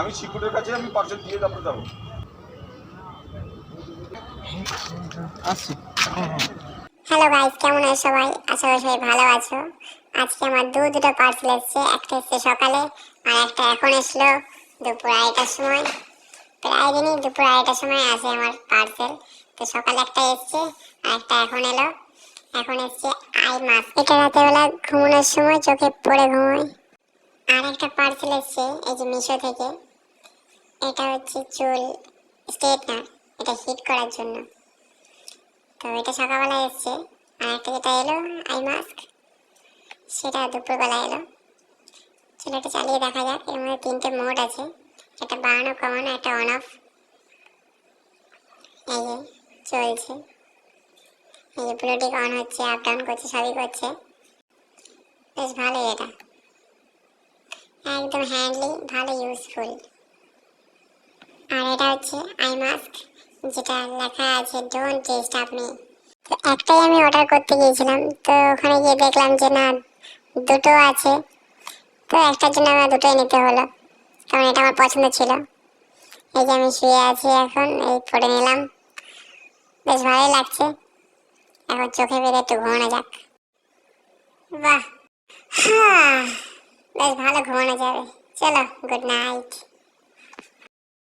আমি সিকিউরিটির কাছে আমি পার্সেল দিয়ে তারপরে যাব। হ্যালো গাইস, কেমন আছো সবাই? আশা করি সবাই ভালো আছো। আজকে আমার দু, দুটো পার্সেল এসছে। একটা এসছে সকালে আর একটা এখন এসলো দুপুর আড়াইটার সময়। প্রায় দিনই দুপুর আড়াইটার সময় আসে আমার পার্সেল তো সকালে একটা এসছে আর একটা এখন এলো। এখন এসছে আই মাছ। এটা রাতেবেলা ঘুমানোর সময় চোখে পড়ে ঘুমোয়। আর একটা পার্সেল এসছে, এই যে মিশো থেকে। এটা হচ্ছে চুল স্ট্রেটনার, এটা হিট করার জন্য। তো এটা সকালবেলা এসছে, আর একটা যেটা এলো, আই মাস্ক সেটা দুপুরবেলা এলো। চলো চালিয়ে দেখা যাক এর মধ্যে তিনটে মোড আছে। একটা বাড়ানো, কমানো, একটা অন অফ এই যে, চলছে। এই যে ব্লুটিক অন হচ্ছে আপ ডাউন করছে, সবই করছে। বেশ ভালোই এটা। একদম হ্যান্ডলি ভালো ইউজফুল আর এটা হচ্ছে আই মাস্ক যেটা লেখা আছে ডোন্ট টেস্ট আপনি তো একটাই আমি অর্ডার করতে গিয়েছিলাম, তো ওখানে গিয়ে দেখলাম যে না, দুটো আছে। তো একটার জন্য আমার দুটোই নিতে হলো, কারণ এটা আমার পছন্দ ছিল। এই যে আমি শুয়ে আছি এখন, এই পরে নিলাম। বেশ ভালোই লাগছে। এখন চোখে বেঁধে একটু ঘুমানো যাক। বাহ! হ্যাঁ বেশ ভালো ঘুমানো যাবে। চলো গুড নাইট